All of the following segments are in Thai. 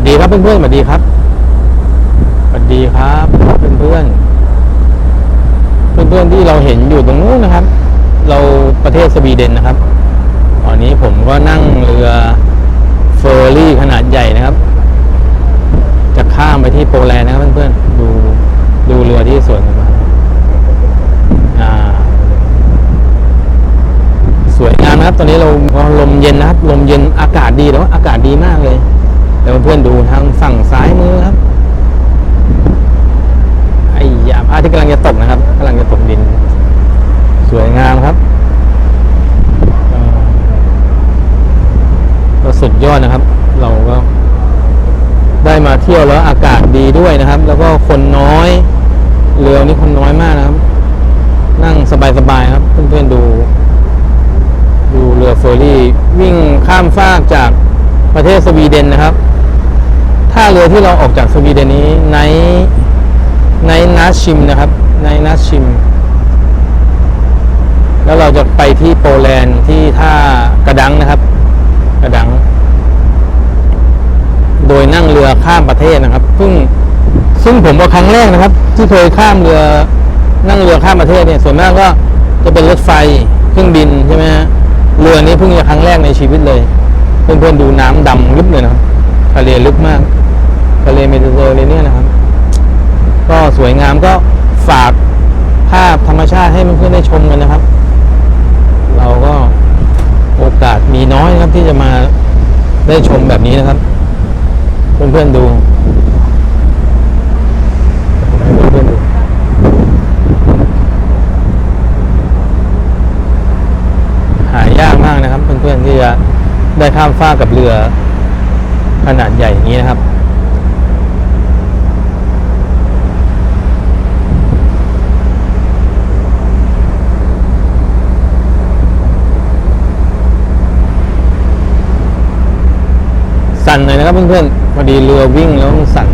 วัสดีครับเพื่อนๆสวัสดีครับสวัสดีครับเพื่อนๆเพื่อนๆที่เราเห็นอยู่ตรงนู้นนะครับ เราประเทศสวีเดนนะครับ ตอนนี้ผมก็นั่งเรือเฟอร์รี่ขนาดใหญ่นะครับ จะข้ามไปที่โปแลนด์นะครับเพื่อนๆดูดูเรือที่สวยงามาสวยงามนะครับ ตอนนี้เราก็ลมเย็นนะครับลมเย็นอากาศดีแล้วอากาศดีมากเลย เพื่อนๆดูทางฝั่งซ้ายมือครับไอ้ยาพระอาที่กำลังจะตกนะครับกำลังจะตกดิน สวยงามครับก็สุดยอดนะครับ เราก็ได้มาเที่ยวแล้วอากาศดีด้วยนะครับ แล้วก็คนน้อยเรือนี้คนน้อยมากนะครับ นั่งสบายๆครับเพื่อนๆดู ดูเรือเฟอร์รี่ วิ่งข้ามฟากจากประเทศสวีเดนนะครับ ท่าเรือที่เราออกจากสวีเดนนี้ในในนาชิมนะครับในนาชิม แล้วเราจะไปที่โปแลนด์ที่ท่ากระดังนะครับ กระดัง โดยนั่งเรือข้ามประเทศนะครับซึ่งซึ่งผมว่าครั้งแรกนะครับ ที่เคยข้ามเรือนั่งเรือข้ามประเทศเนี่ยส่วนมากก็จะเป็นรถไฟเครื่องบินใช่ไหมฮะเรือนี้เพิ่งจะครั้งแรกในชีวิตเลย เพื่อนๆดูน้ำดำลึกเลยนะทะเลลึกมาก ทะเลเมดิเตอร์เรเนียนนะครับ ก็สวยงามก็ฝากภาพธรรมชาติให้เพื่อนๆได้ชมกันนะครับ เราก็โอกาสมีน้อยนะครับที่จะมาได้ชมแบบนี้นะครับ เพื่อนๆดูเพื่อนๆดูหายากมากนะครับ เพื่อนๆที่จะได้ข้ามฟากกับเรือขนาดใหญ่อย่างนี้นะครับ สั่นหน่อยนะครับเพื่อนๆพอดีเรือวิ่งแล้วมันสั่น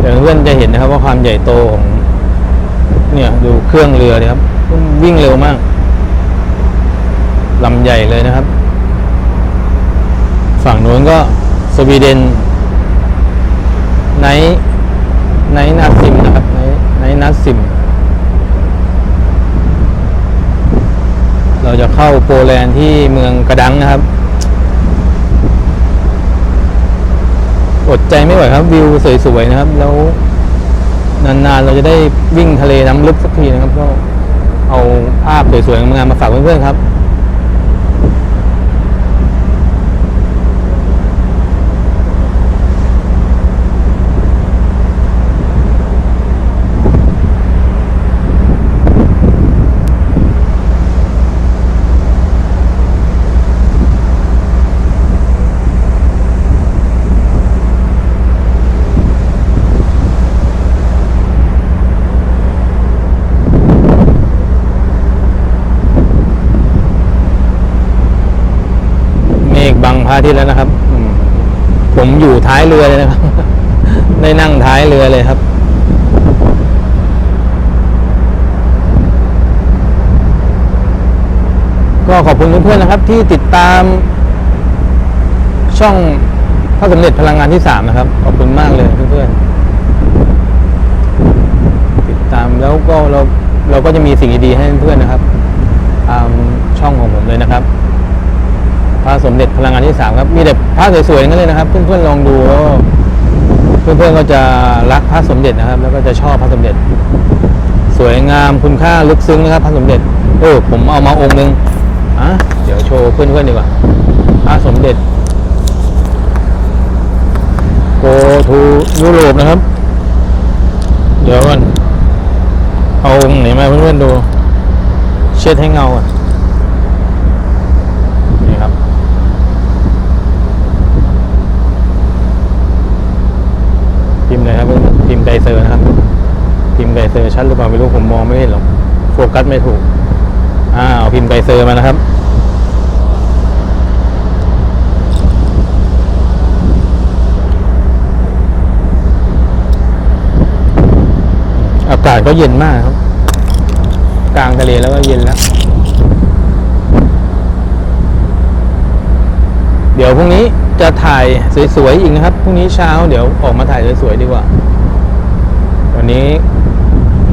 เดี๋ยวเพื่อนจะเห็นนะครับว่าความใหญ่โตของเนี่ยดูเครื่องเรือเนี่ยครับวิ่งเร็วมากลำใหญ่เลยนะครับ ฝั่งโน้นก็สวีเดนไนไนท์นาซิมนะครับไนไนท์นาซิม เราจะเข้าโปแลนด์ที่เมืองกระดังนะครับ อดใจไม่ไหวครับ วิวสวยๆนะครับ แล้วนานๆเราจะได้วิ่งทะเลน้ำลึกสักทีนะครับ ก็เอาภาพสวยๆงามมาฝากเพื่อนๆครับ ระอาทิตย์แล้วนะครับอืมผมอยู่ท้ายเรือเลยนะครับ ได้นั่งท้ายเรือเลยครับ ก็ขอบคุณเพื่อนๆนะครับ ที่ติดตามช่องพระสมเด็จพลังงานที่สามนะครับ ขอบคุณมากเลยเพื่อนๆติดตามแล้วก็เราเราก็จะมีสิ่งดีๆให้เพื่อนๆนะครับตามช่องของผมเลยนะครับ พระสมเด็จพลังงานที่สามครับ มีแต่พระสวยๆนั่นเลยนะครับ เพื่อนๆลองดูแล้วเพื่อนๆก็จะรักพระสมเด็จนะครับ แล้วก็จะชอบพระสมเด็จ สวยงามคุณค่าลึกซึ้งนะครับ พระสมเด็จเออผมเอามาองค์หนึงอะเดี๋ยวโชว์เพื่อนๆดีกว่าพระสมเด็จ go to ยุโรปนะครับ เดี๋ยวก่อนเอาองค์ไหนมาเพื่อนๆดู เช็ดให้เงาอะ นี่ครับ พิมพ์เลยครับพิมพ์ ไดเซอร์นะครับพิมพ์ไดเซอร์ชัดหรือเปล่าไม่รู้ผมมองไม่เห็นหรอกโฟกัสไม่ถูกอ่าเอาพิมพ์ไดเซอร์มานะครับอากาศก็เย็นมากครับ กลางทะเลแล้วก็เย็นแล้ว เดี๋ยวพรุ่งนี้จะถ่ายสวยๆอีกนะครับ พรุ่งนี้เช้าเดี๋ยวออกมาถ่ายสวยๆดีกว่า วันนี้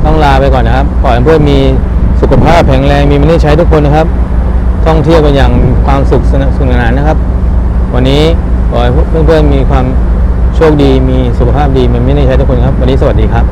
ต้องลาไปก่อนนะครับ ขอให้เพื่อนมีสุขภาพแข็งแรงมีมันได้ใช้ทุกคนนะครับ ท่องเที่ยวกันอย่างความสุขสนุกสนานนะครับ วันนี้ขอให้เพื่อนๆมีความโชคดีมีสุขภาพดีมันไม่ได้ใช้ทุกคนครับ วันนี้สวัสดีครับ